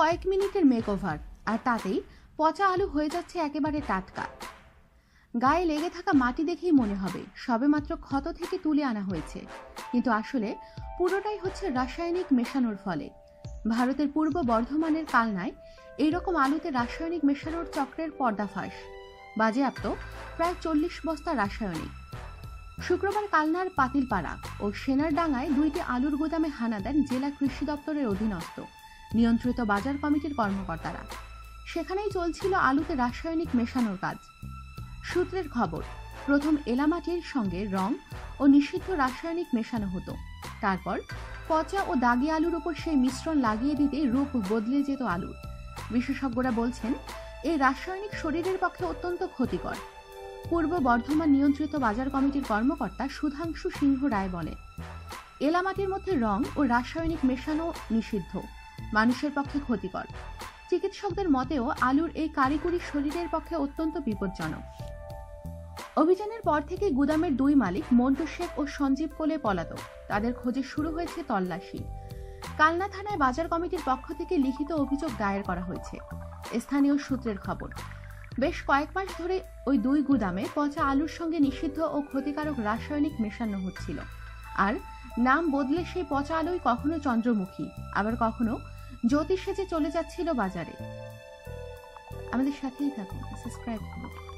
কয়েক মিনিটের মেকওভার, আর তাতেই পচা আলু হয়ে যাচ্ছে একেবারে টাটকা। গায়ে লেগে থাকা মাটি দেখেই মনে হবে সবেমাত্র ক্ষত থেকে তুলে আনা হয়েছে। কিন্তু আসলে পুরোটাই হচ্ছে রাসায়নিক মেশানোর ফলে। ভারতের পূর্ব বর্ধমানের কালনায় এইরকম আলুতে রাসায়নিক মেশানোর চক্রের পর্দাফাঁস বাজেয়াপ্ত প্রায় চল্লিশ বস্তা রাসায়নিক। শুক্রবার কালনার পাতিলপাড়া ও সেনার সেনারডাঙ্গায় দুইটি আলুর গুদামে হানা দেন জেলা কৃষি দপ্তরের অধীনস্থ। নিয়ন্ত্রিত বাজার কমিটির কর্মকর্তারা। সেখানেই চলছিল আলুতে রাসায়নিক মেশানোর কাজ। সূত্রের খবর, প্রথম এলামাটির সঙ্গে রং ও নিষিদ্ধ রাসায়নিক মেশানো হতো। তারপর পচা ও দাগি আলুর উপর সেই মিশ্রণ লাগিয়ে দিতে রূপ বদলে যেত আলুর বিশেষজ্ঞরা বলছেন এই রাসায়নিক শরীরের পক্ষে অত্যন্ত ক্ষতিকর। পূর্ব বর্ধমান নিয়ন্ত্রিত বাজার কমিটির কর্মকর্তা সুধাংশু সিংহ রায় বলেন, এলামাটির মধ্যে রং ও রাসায়নিক মেশানো নিষিদ্ধ। মানুষের পক্ষে ক্ষতিকর। চিকিৎসকদের মতেও আলুর এই কারিগরি শরীরের পক্ষে অত্যন্ত বিপজ্জনক। অভিযানের পর থেকে গুদামের দুই মালিক মন্টু শেখ ও সঞ্জীব কোলে পলাতক। তাদের খোঁজে শুরু হয়েছে তল্লাশি। কালনা থানায় বাজার কমিটির পক্ষ থেকে লিখিত অভিযোগ দায়ের করা হয়েছে। স্থানীয় সূত্রের খবর, বেশ কয়েক মাস ধরে ওই দুই গুদামে পচা আলুর সঙ্গে নিষিদ্ধ ও ক্ষতিকারক রাসায়নিক মেশানো হচ্ছিল। আর নাম বদলে সেই পচা আলোই কখনো চন্দ্রমুখী, আবার কখনো জ্যোতিষ সেজে চলে যাচ্ছিল বাজারে। আমাদের সাথেই থাকুন সাবস্ক্রাইব করুন।